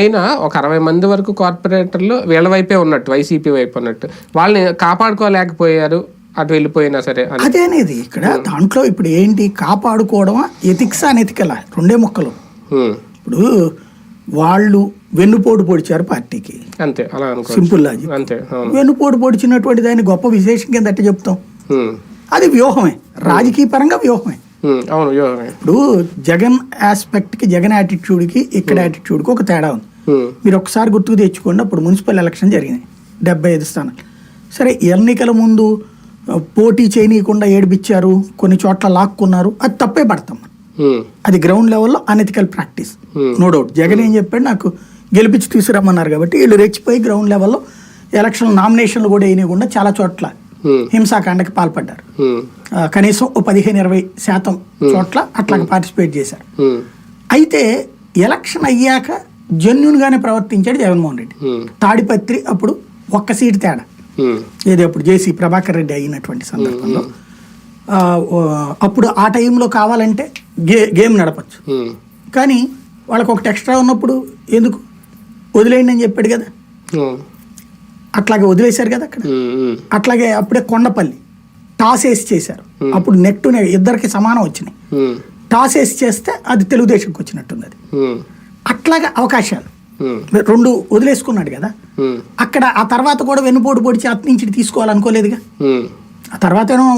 అయినా ఒక అరవై మంది వరకు కార్పొరేటర్లు వీళ్ళ వైపే ఉన్నట్టు వైసీపీ వైపు ఉన్నట్టు. వాళ్ళని కాపాడుకోలేకపోయారు అటు వెళ్ళిపోయినా సరే అదే అనేది ఇక్కడ దాంట్లో ఇప్పుడు ఏంటి కాపాడుకోవడమా ఎథిక్స్ అని ఎతికల రెండే మొక్కలు. ఇప్పుడు వాళ్ళు వెన్నుపోటు పొడిచారు పార్టీకి. అంతే అలా సింపుల్ లాజిక్ అంతే వెన్నుపోటు పొడిచినటువంటి దాన్ని గొప్ప విశేషం కింద ఎట్ట చెప్తాం? అది వ్యూహమే రాజకీయ పరంగా వ్యూహమే. అవును ఇప్పుడు జగన్ ఆస్పెక్ట్కి జగన్ యాటిట్యూడ్కి ఇక్కడ యాటిట్యూడ్కి ఒక తేడా ఉంది. మీరు ఒకసారి గుర్తుకు తెచ్చుకోండి. అప్పుడు మున్సిపల్ ఎలక్షన్ జరిగినాయి డెబ్బై ఐదు స్థానాలు. సరే ఎన్నికల ముందు పోటీ చేయనీయకుండా ఏడిపించారు కొన్ని చోట్ల లాక్కున్నారు. అది తప్పే పడతాం అది గ్రౌండ్ లెవెల్లో unethical practice no doubt Jagan ఏం చెప్పాడు? నాకు గెలిపించి తీసుకురమ్మన్నారు కాబట్టి వీళ్ళు రెచ్చిపోయి గ్రౌండ్ లెవెల్లో ఎలక్షన్ నామినేషన్లు కూడా వేయకుండా చాలా చోట్ల హింసాకాండకి పాల్పడ్డారు. కనీసం ఓ పదిహేను ఇరవై శాతం చోట్ల అట్లా పార్టిసిపేట్ చేశారు. అయితే ఎలక్షన్ అయ్యాక జెన్యున్గానే ప్రవర్తించాడు జగన్మోహన్ రెడ్డి. తాడిపత్రి అప్పుడు ఒక్క సీటు తేడా. ఏది అప్పుడు జేసీ ప్రభాకర్ రెడ్డి అయినటువంటి సందర్భంలో. అప్పుడు ఆ టైంలో కావాలంటే గే గేమ్ నడపచ్చు. కానీ వాళ్ళకి ఒకటి ఎక్స్ట్రా ఉన్నప్పుడు ఎందుకు? వదిలేయండి అని చెప్పాడు కదా. అట్లాగే వదిలేశారు కదా అక్కడ. అట్లాగే అప్పుడే కొండపల్లి టాస్ వేసి చేశారు అప్పుడు నెట్ ఇద్దరికి సమానం వచ్చినాయి. టాస్ వేసి చేస్తే అది తెలుగుదేశంకి వచ్చినట్టుంది అది అట్లాగే అవకాశాలు. రెండు వదిలేసుకున్నాడు కదా. అక్కడ ఆ తర్వాత కూడా వెన్నుపోటు పొడిచి అటు నుంచి ఇటు తీసుకోవాలనుకోలేదుగా. ఆ తర్వాత ఏమో